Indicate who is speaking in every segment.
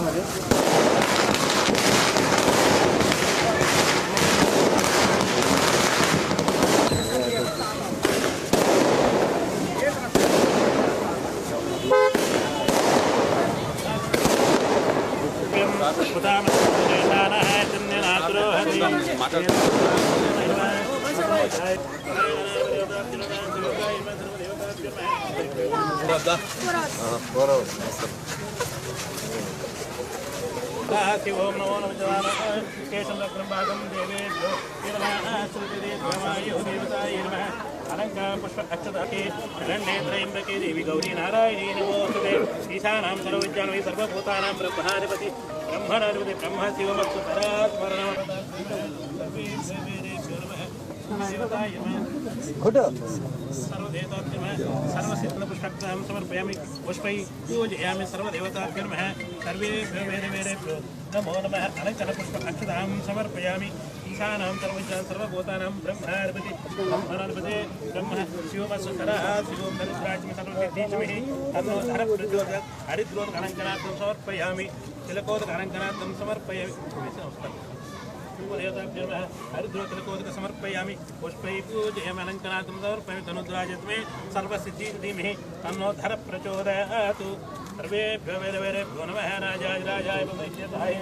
Speaker 1: ఓం నమో నమ शिव ओम नमो नमः केशलक्रम्भागं देवेभ्यो देवताय नमः। देवी गौरी नारायणी नमोस्तुते ईशानां सर्वविद्यान्वयि सर्वभूतानां ब्रह्माधिपति ब्रह्मणाधिपति ब्रह्म शिवमस्तु परात्मरणम् घुट सर्वदेवताभ्यमः सर्वसिद्धपुष्पं समर्पयामि पुष्पै पूजयामि सर्वदेवताभ्यमः सर्वे वेदेभ्यो नमो नमः अलचनपुष्प अक्षतां ब्रह्म शिवमस्वकरः शिवं धनुराज्यं सर्वसिद्धीचमिः ततो हरप्रज्योत हरिद्रोत पूर्वदेवताभ्यः हरिद्रोतिलकोदक समर्पयामि पुष्पैः पूजयमलङ्कनाथं समर्पयामि धनुद्राजत्वे सर्वसिद्धिधीमिः तन्नोद्धर प्रचोदयातु सर्वेभ्यो वैरवैरेभ्यो नमः राजाय राजाय भवैद्यताय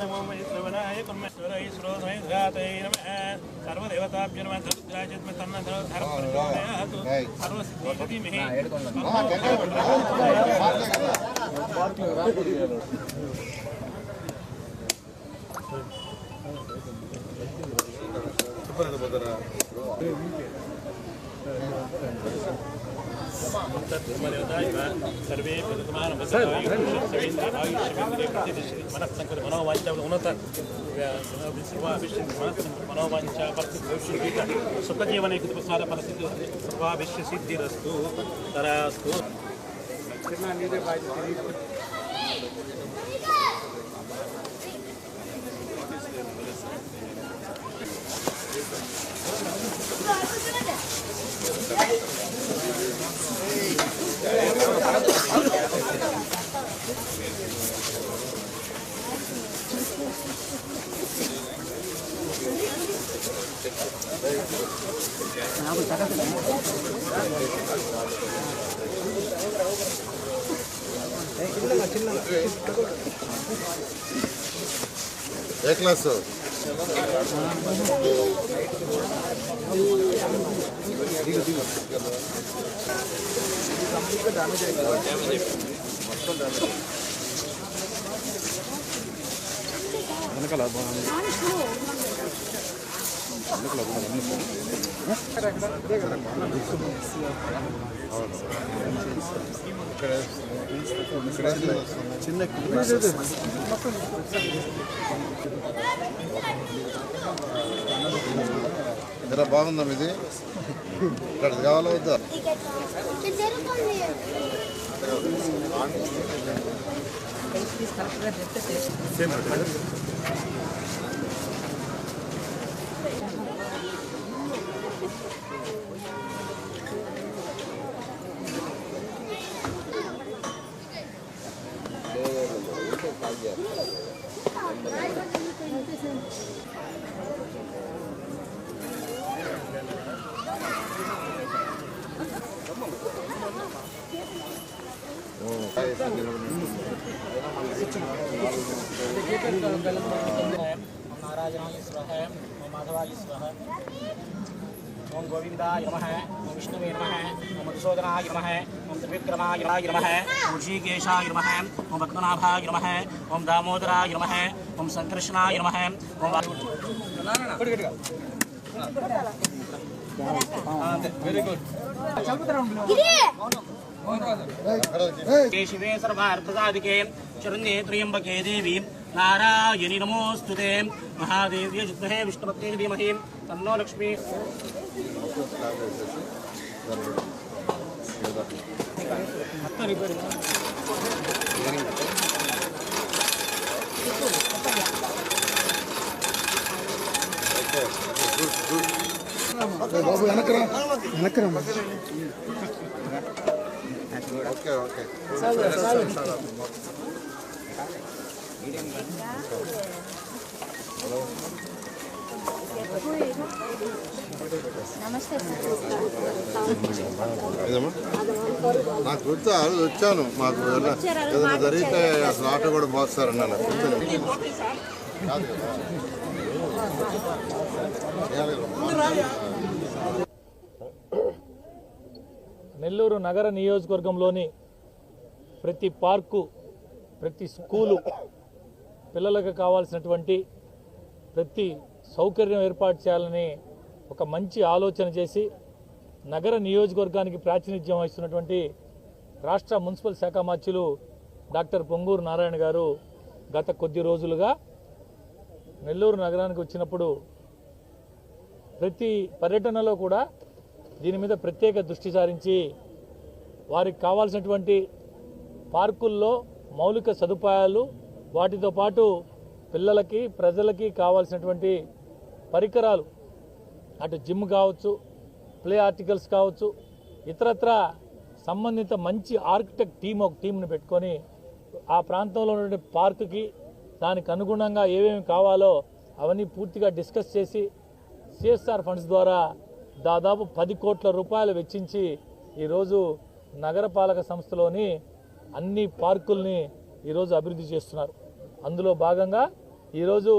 Speaker 1: नमो मयिश्रवणाय कुर्मेश्वरै श्रोतमैघातै नमः सर्वदेवताभ्यो नमः धनुद्राजत्वे तन्नोद्धर प्रचोदयातु सर्वसिद्धिधीमिः सर्वसिद्धि धीमहि सर्वे मनस्संकट मनोवांचा उन्नत मनोवांचा परिस्थिती सुखजीवन स्मार परिस्थिती सर्वाभिष्य सिद्धिरस्तु तरास्तु
Speaker 2: A class damage అయిపోయింది మొత్తం డ్యామేజ్ వెనకాల బాగుంది. చిన్న జర బాగుందా ఇది ఇక్కడ కావాలా వద్దా?
Speaker 3: नारायणाय ओम माधवाय ओम गोविंदाय नमः ओम विष्णुवे नमः। ओम मधुसूदनाय नमः ओम त्रिविक्रमाय नमः ओम ऋषिकेशाय नमः ओम भक्तनाभाय नमः ओम दामोदराय नमः ओम संकृष्णाय नमः ओम वेरी गुड शिवे सर्वार्थसाधिके शरण्ये त्र्यम्बके देवी नारायणि नमोऽस्तुते महादेव्य जिद्महे विष्णुपत्ये धीमहि तन्नो लक्ष्मी
Speaker 2: ఓకే గుడ్ గుడ్
Speaker 4: బాబు వెనకరా వెనకరా
Speaker 2: ఓకే ఓకే
Speaker 5: నమస్తే
Speaker 2: ఏదమ్మా నాకు గుర్తు ఆ రోజు వచ్చాను. మాకు ఏదైనా జరిగితే అసలు ఆటో కూడా పోస్తారన్నాను
Speaker 6: నెల్లూరు నగర నియోజకవర్గంలోని ప్రతి పార్కు ప్రతి స్కూలు పిల్లలకు కావాల్సినటువంటి ప్రతి సౌకర్యం ఏర్పాటు చేయాలని ఒక మంచి ఆలోచన చేసి నగర నియోజకవర్గానికి ప్రాతినిధ్యం వహిస్తున్నటువంటి రాష్ట్ర మున్సిపల్ శాఖ మార్చులు డాక్టర్ పొంగూరు నారాయణ గారు గత కొద్ది రోజులుగా నెల్లూరు నగరానికి వచ్చినప్పుడు ప్రతి పర్యటనలో కూడా దీని మీద ప్రత్యేక దృష్టి సారించి వారికి కావాల్సినటువంటి పార్కుల్లో మౌలిక సదుపాయాలు వాటితో పాటు పిల్లలకి ప్రజలకి కావాల్సినటువంటి పరికరాలు అటు జిమ్ కావచ్చు ప్లే ఆర్టికల్స్ కావచ్చు ఇతరత్ర సంబంధిత మంచి ఆర్కిటెక్ట్ టీం ఒక టీంని పెట్టుకొని ఆ ప్రాంతంలో ఉన్నటువంటి పార్కుకి దానికి అనుగుణంగా ఏమేమి కావాలో అవన్నీ పూర్తిగా డిస్కస్ చేసి సిఎస్ఆర్ ఫండ్స్ ద్వారా దాదాపు పది కోట్ల రూపాయలు వెచ్చించి ఈరోజు నగరపాలక సంస్థలోని అన్ని పార్కుల్ని ఈరోజు అభివృద్ధి చేస్తున్నారు. అందులో భాగంగా ఈరోజు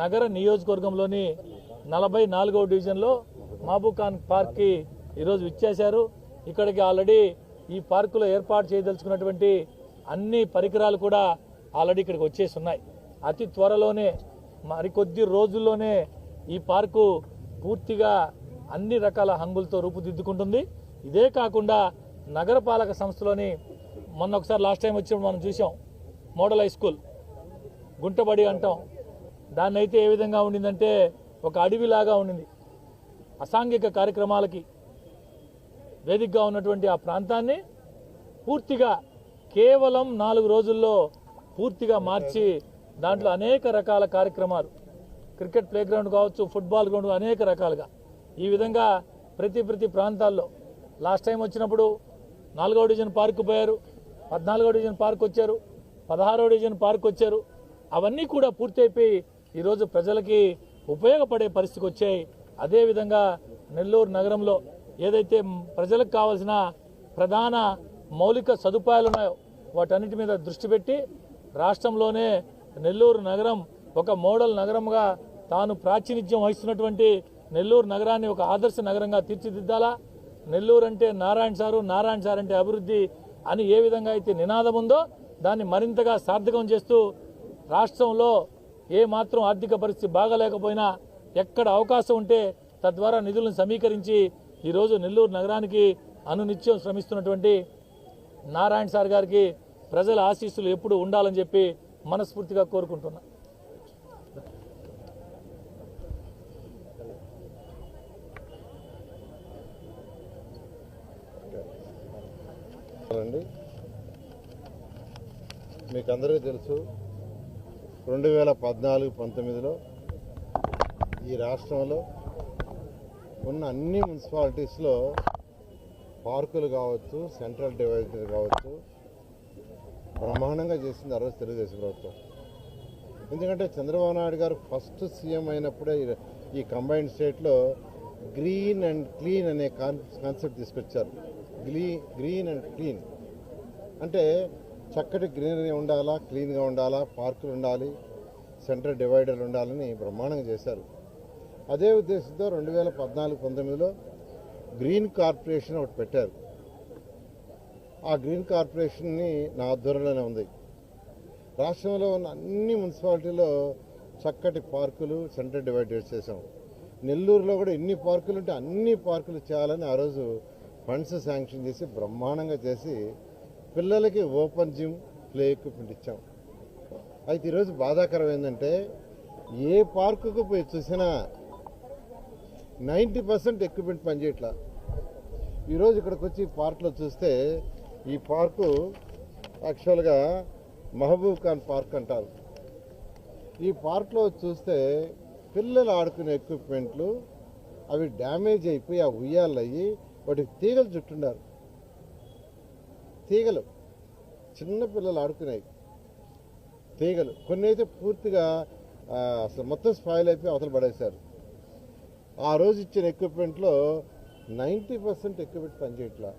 Speaker 6: నగర నియోజకవర్గంలోని నలభై నాలుగవ డివిజన్లో మహబూఖాన్ పార్క్కి ఈరోజు విచ్చేశారు. ఇక్కడికి ఆల్రెడీ ఈ పార్కులో ఏర్పాటు చేయదలుచుకున్నటువంటి అన్ని పరికరాలు కూడా ఆల్రెడీ ఇక్కడికి వచ్చేసి ఉన్నాయి. అతి త్వరలోనే మరికొద్ది రోజుల్లోనే ఈ పార్కు పూర్తిగా అన్ని రకాల హంగులతో రూపుదిద్దుకుంటుంది. ఇదే కాకుండా నగరపాలక సంస్థలోని మొన్న ఒకసారి లాస్ట్ టైం వచ్చినప్పుడు మనం చూసాం మోడల్ హై స్కూల్. గుంటబడి అంటాం. దాన్ని అయితే ఏ విధంగా ఉండిందంటే ఒక అడవిలాగా ఉండింది. అసాంఘిక కార్యక్రమాలకి వేదికగా ఉన్నటువంటి ఆ ప్రాంతాన్ని పూర్తిగా కేవలం నాలుగు రోజుల్లో పూర్తిగా మార్చి దాంట్లో అనేక రకాల కార్యక్రమాలు. క్రికెట్ ప్లే గ్రౌండ్ కావచ్చు ఫుట్బాల్ గ్రౌండ్ అనేక రకాలుగా. ఈ విధంగా ప్రతి ప్రతి ప్రాంతాల్లో లాస్ట్ టైం వచ్చినప్పుడు నాలుగవ డివిజన్ పార్క్ పోయారు. పద్నాలుగో డివిజన్ పార్క్ వచ్చారు. పదహారో డివిజన్ పార్క్ వచ్చారు. అవన్నీ కూడా పూర్తయిపోయి ఈరోజు ప్రజలకి ఉపయోగపడే పరిస్థితికి వచ్చాయి. అదేవిధంగా నెల్లూరు నగరంలో ఏదైతే ప్రజలకు కావాల్సిన ప్రధాన మౌలిక సదుపాయాలు ఉన్నాయో వాటన్నిటి మీద దృష్టి పెట్టి రాష్ట్రంలోనే నెల్లూరు నగరం ఒక మోడల్ నగరంగా తాను ప్రాతినిధ్యం వహిస్తున్నటువంటి నెల్లూరు నగరాన్ని ఒక ఆదర్శ నగరంగా తీర్చిదిద్దాలా? నెల్లూరు అంటే నారాయణ సారు నారాయణ సార్ అంటే అభివృద్ధి అని ఏ విధంగా అయితే నినాదం ఉందో దాన్ని మరింతగా సార్థకం చేస్తూ రాష్ట్రంలో ఏ మాత్రం ఆర్థిక పరిస్థితి బాగలేకపోయినా ఎక్కడ అవకాశం ఉంటే తద్వారా నిధులను సమీకరించి ఈరోజు నెల్లూరు నగరానికి అనునిత్యం శ్రమిస్తున్నటువంటి నారాయణ సార్ గారికి ప్రజల ఆశీస్సులు ఎప్పుడు ఉండాలని చెప్పి మనస్ఫూర్తిగా కోరుకుంటున్నా.
Speaker 2: అండి మీకు అందరికీ తెలుసు రెండు వేల పద్నాలుగు పంతొమ్మిదిలో ఈ రాష్ట్రంలో ఉన్న అన్ని మున్సిపాలిటీస్లో పార్కులు కావచ్చు సెంట్రల్ డివైజర్ కావచ్చు బ్రహ్మాండంగా చేసింది ఆ రోజు తెలుగుదేశం ప్రభుత్వం. ఎందుకంటే చంద్రబాబు నాయుడు గారు ఫస్ట్ సీఎం అయినప్పుడే ఈ- ఈ కంబైన్డ్ స్టేట్లో గ్రీన్ అండ్ క్లీన్ అనే కాన్ కాన్సెప్ట్ తీసుకొచ్చారు. గ్రీ గ్రీన్ అండ్ క్లీన్. అంటే చక్కటి గ్రీనరీ ఉండాలా క్లీన్గా ఉండాలా పార్కులు ఉండాలి సెంటర్ డివైడర్లు ఉండాలని బ్రహ్మాండంగా చేశారు. అదే ఉద్దేశంతో రెండు వేల పద్నాలుగు పంతొమ్మిదిలో గ్రీన్ కార్పొరేషన్ ఒకటి పెట్టారు. ఆ గ్రీన్ కార్పొరేషన్ని నా ఆధ్వర్యంలోనే ఉంది. రాష్ట్రంలో ఉన్న అన్ని మున్సిపాలిటీలో చక్కటి పార్కులు సెంటర్ డివైడర్స్ చేసాం నెల్లూరులో కూడా ఎన్ని పార్కులు ఉంటే అన్ని పార్కులు చేయాలని ఆ రోజు ఫండ్స్ శాంక్షన్ చేసి బ్రహ్మాండంగా చేసి పిల్లలకి ఓపెన్ జిమ్ ప్లే ఎక్విప్మెంట్ ఇచ్చాం. అయితే ఈరోజు బాధాకరం ఏంటంటే ఏ పార్కుకు పోయి చూసినా నైంటీ పర్సెంట్ ఎక్విప్మెంట్ పనిచేయట్లా ఈరోజు ఇక్కడికి వచ్చి పార్క్లో చూస్తే ఈ పార్కు యాక్చువల్గా మహబూబ్ ఖాన్ పార్క్ అంటారు. ఈ పార్క్లో చూస్తే పిల్లలు ఆడుకునే ఎక్విప్మెంట్లు అవి డ్యామేజ్ అయిపోయి ఆ ఉయ్యాలయ్యి వాటికి తీగలు చుట్టున్నారు. తీగలు చిన్న పిల్లలు ఆడుకునేవి. తీగలు. కొన్ని అయితే పూర్తిగా అసలు మొత్తం స్పాయిల్ అయిపోయి అవతల పడేశారు. ఆ రోజు ఇచ్చిన ఎక్విప్మెంట్లో నైంటీ పర్సెంట్ ఎక్విప్మెంట్ పనిచేయట్లా.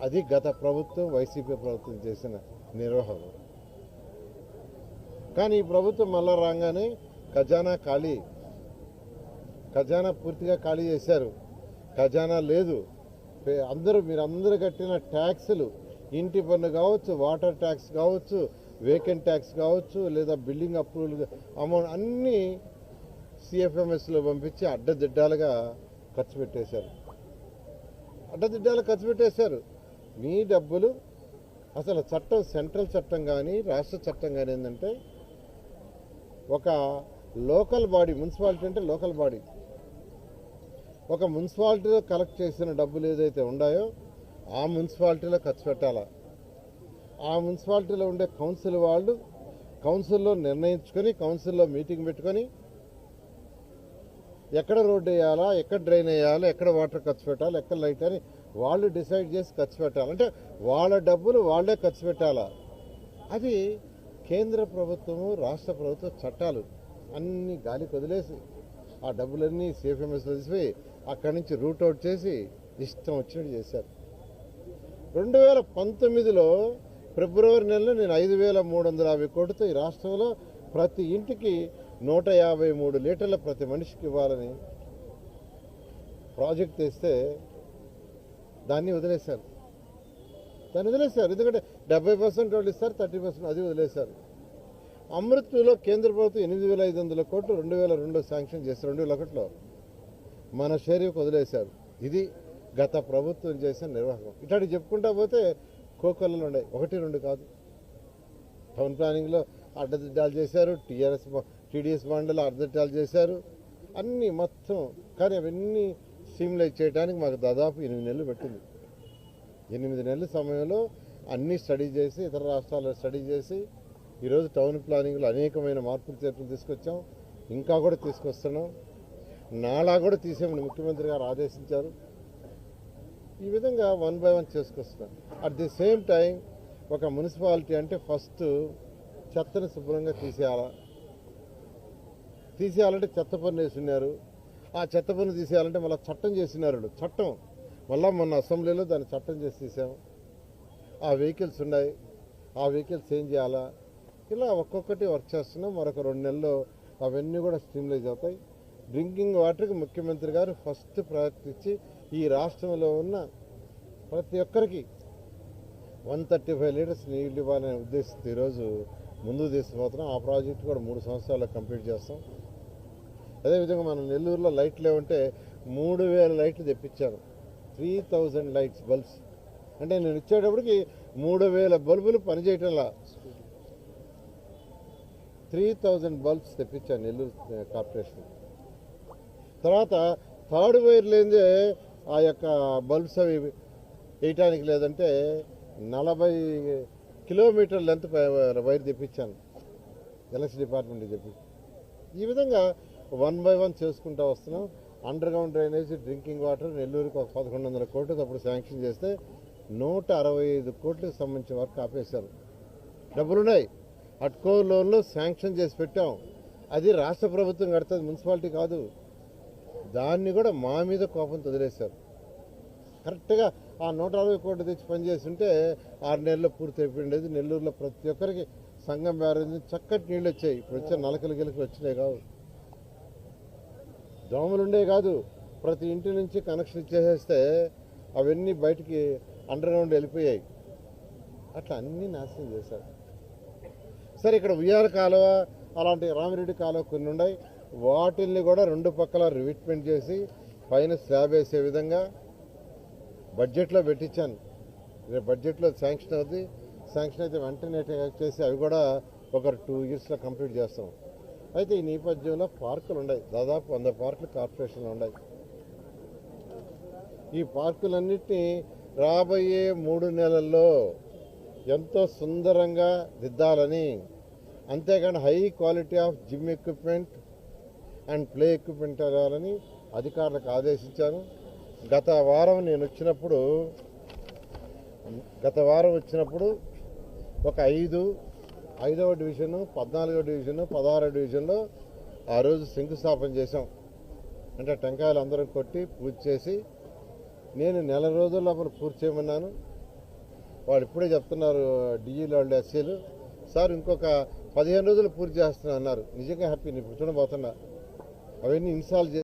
Speaker 2: అది గత ప్రభుత్వం వైసీపీ ప్రభుత్వం చేసిన నిర్వహణ. కానీ ఈ ప్రభుత్వం మళ్ళా రాగానే ఖజానా ఖాళీ. ఖజానా పూర్తిగా ఖాళీ చేశారు. ఖజానా లేదు. అందరూ మీరు అందరూ కట్టిన ట్యాక్సులు ఇంటి పన్ను కావచ్చు వాటర్ ట్యాక్స్ కావచ్చు వేకెంట్ ట్యాక్స్ కావచ్చు లేదా బిల్డింగ్ అప్రూవల్ అమౌంట్ అన్నీ సిఎఫ్ఎంఎస్లో పంపించి అడ్డదిడ్డాలుగా ఖర్చు పెట్టేశారు. అడ్డదిడ్డాలు ఖర్చు పెట్టేశారు. మీ డబ్బులు అసలు చట్టం సెంట్రల్ చట్టం కానీ రాష్ట్ర చట్టం కానీ ఏంటంటే ఒక లోకల్ బాడీ మున్సిపాలిటీ అంటే లోకల్ బాడీ. ఒక మున్సిపాలిటీలో కలెక్ట్ చేసిన డబ్బులు ఏదైతే ఉన్నాయో ఆ మున్సిపాలిటీలో ఖర్చు పెట్టాలా? ఆ మున్సిపాలిటీలో ఉండే కౌన్సిల్ వాళ్ళు కౌన్సిల్లో నిర్ణయించుకొని కౌన్సిల్లో మీటింగ్ పెట్టుకొని ఎక్కడ రోడ్డు వేయాలా ఎక్కడ డ్రైన్ వేయాలా ఎక్కడ వాటర్ ఖర్చు పెట్టాలి ఎక్కడ లైట్ అని వాళ్ళు డిసైడ్ చేసి ఖర్చు పెట్టాలి? అంటే వాళ్ళ డబ్బులు వాళ్ళే ఖర్చు పెట్టాలా? అది కేంద్ర ప్రభుత్వము రాష్ట్ర ప్రభుత్వ చట్టాలు అన్ని గాలికి వదిలేసి ఆ డబ్బులన్నీ సేఫ్ఎంఎస్లో తీసిపోయి అక్కడి నుంచి రూట్ అవుట్ చేసి ఇష్టం వచ్చినట్టు చేశారు. రెండు వేల పంతొమ్మిదిలో ఫిబ్రవరి నెలలో నేను ఐదు వేల మూడు వందల యాభై కోట్లతో ఈ రాష్ట్రంలో ప్రతి ఇంటికి నూట యాభై మూడు లీటర్ల ప్రతి మనిషికి ఇవ్వాలని ప్రాజెక్ట్ తెస్తే దాన్ని వదిలేశారు. దాన్ని వదిలేశారు. ఎందుకంటే డెబ్బై పర్సెంట్ వాళ్ళు ఇస్తారు థర్టీ పర్సెంట్ అది వదిలేశారు. అమృత్లో కేంద్ర ప్రభుత్వం ఎనిమిది వేల ఐదు వందల కోట్లు రెండు వేల రెండు శాంక్షన్ చేశారు రెండు వేల ఒకటిలో. మన షేరీకి వదిలేశారు. ఇది గత ప్రభుత్వం చేసిన నిర్వాహకం ఇట్లాంటి చెప్పుకుంటా పోతే కోకొల్లలు ఉన్నాయి. ఒకటి రెండు కాదు. టౌన్ ప్లానింగ్లో అడ్డదిడ్డాలు చేశారు టీఆర్ఎస్ టీడీఎస్ బాండ్లో అడ్డదిడ్డాలు చేశారు. అన్నీ మొత్తం కానీ అవన్నీ స్ట్రీమ్లైజ్ చేయడానికి మాకు దాదాపు ఎనిమిది నెలలు పెట్టింది. ఎనిమిది నెలల సమయంలో అన్నీ స్టడీ చేసి ఇతర రాష్ట్రాల్లో స్టడీ చేసి ఈరోజు టౌన్ ప్లానింగ్లో అనేకమైన మార్పులు చేర్పులు తీసుకొచ్చాం. ఇంకా కూడా తీసుకొస్తున్నాం. నాలా కూడా తీసేమని ముఖ్యమంత్రి గారు ఆదేశించారు. ఈ విధంగా వన్ బై వన్ చేసుకొస్తున్నారు అట్ ది సేమ్ టైం ఒక మున్సిపాలిటీ అంటే ఫస్ట్ చెత్తను శుభ్రంగా తీసేయాలా. తీసేయాలంటే చెత్త పన్ను వేసినారు. ఆ చెత్త పన్ను తీసేయాలంటే మళ్ళీ చట్టం చేసినారు చట్టం. మళ్ళీ మొన్న అసెంబ్లీలో దాన్ని చట్టం చేసి తీసాము ఆ వెహికల్స్ ఉన్నాయి. ఆ వెహికల్స్ ఏం చేయాలా? ఇలా ఒక్కొక్కటి వర్క్ చేస్తున్నాం. మరొక రెండు నెలల్లో అవన్నీ కూడా స్ట్రీమ్లైజ్ అవుతాయి. డ్రింకింగ్ వాటర్కి ముఖ్యమంత్రి గారు ఫస్ట్ ప్రయత్నించి ఈ రాష్ట్రంలో ఉన్న ప్రతి ఒక్కరికి వన్ థర్టీ ఫైవ్ లీటర్స్ నీళ్ళు ఇవ్వాలనే ఉద్దేశంతో ఈరోజు ముందుకు తీసుకుపోతున్నాం. ఆ ప్రాజెక్ట్ కూడా మూడు సంవత్సరాల్లో కంప్లీట్ చేస్తాం. అదేవిధంగా మనం నెల్లూరులో లైట్లు ఏమంటే మూడు వేల లైట్లు తెప్పించాను త్రీ థౌజండ్ లైట్స్ బల్బ్స్. అంటే నేను ఇచ్చేటప్పటికి మూడు వేల బల్బులు పనిచేయటంలా. త్రీ థౌజండ్ బల్బ్స్ తెప్పించాను నెల్లూరు కార్పొరేషన్. తర్వాత థర్డ్ వైర్ లేదే ఆ యొక్క బల్బ్స్ అవి వేయటానికి లేదంటే నలభై కిలోమీటర్ లెంత్ వైర్ తెప్పించాను. ఎలక్ట్రిసిటీ డిపార్ట్మెంట్ చెప్పి. ఈ విధంగా వన్ బై వన్ చేసుకుంటూ వస్తున్నాం. Underground drainage drinking water నెల్లూరుకి ఒక పదకొండు వందల కోట్లు అప్పుడు శాంక్షన్ చేస్తే నూట అరవై ఐదు కోట్లకు సంబంధించిన వర్క్ ఆపేశారు. డబ్బులున్నాయి అట్కో లోన్లు శాంక్షన్ చేసి పెట్టాం. అది రాష్ట్ర ప్రభుత్వం కడుతుంది మున్సిపాలిటీ కాదు. దాన్ని కూడా మా మీద కోపంతో వదిలేశారు. కరెక్ట్గా ఆ నూట అరవై కోట్లు తెచ్చి పనిచేస్తుంటే ఆరు నెలల్లో పూర్తి అయిపోయిండేది. నెల్లూరులో ప్రతి ఒక్కరికి సంఘం బ్యారేజ్ చక్కటి నీళ్ళు వచ్చాయి. ఇప్పుడు వచ్చే నలకలు గిలకలు వచ్చినాయి కావు. దోమలు ఉండే కాదు. ప్రతి ఇంటి నుంచి కనెక్షన్ ఇచ్చేసేస్తే అవన్నీ బయటికి అండర్ గ్రౌండ్ వెళ్ళిపోయాయి. అట్లా అన్నీ నాశనం చేశారు. సరే ఇక్కడ ఉయ్యాల కాలువ అలాంటి రామిరెడ్డి కాలువ కొన్ని ఉన్నాయి. వాటిల్ని కూడా రెండు పక్కల రివిట్మెంట్ చేసి పైన స్లాబ్ వేసే విధంగా బడ్జెట్లో పెట్టించాను. రేపు బడ్జెట్లో శాంక్షన్ అవుతుంది శాంక్షన్ అయితే వెంటనే చేసి అవి కూడా ఒక టూ ఇయర్స్లో కంప్లీట్ చేస్తాం. అయితే ఈ నేపథ్యంలో పార్కులు ఉన్నాయి. దాదాపు వంద పార్కులు కార్పొరేషన్లు ఉన్నాయి. ఈ పార్కులన్నింటినీ రాబోయే మూడు నెలల్లో ఎంతో సుందరంగా దిద్దాలని అంతేకాని high quality of gym equipment and play equipment తేవాలని అధికారులకు ఆదేశించాను. గత వారం నేను వచ్చినప్పుడు గత వారం వచ్చినప్పుడు ఒక ఐదు ఐదవ డివిజను పద్నాలుగవ డివిజను పదహారవ డివిజన్లో ఆ రోజు శంకుస్థాపన చేశాం. అంటే టెంకాయలు అందరం కొట్టి పూజ చేసి నేను నెల రోజుల లోపల పూర్తి చేయమన్నాను. వాళ్ళు ఇప్పుడే చెప్తున్నారు డిఈలు వాళ్ళు ఎస్సీలు. సార్ ఇంకొక పదిహేను రోజులు పూర్తి చేస్తున్నా అన్నారు. నిజంగా హ్యాపీ నేను ఇప్పుడు చూడబోతున్నా. હવે એની ઇન્સાલ જે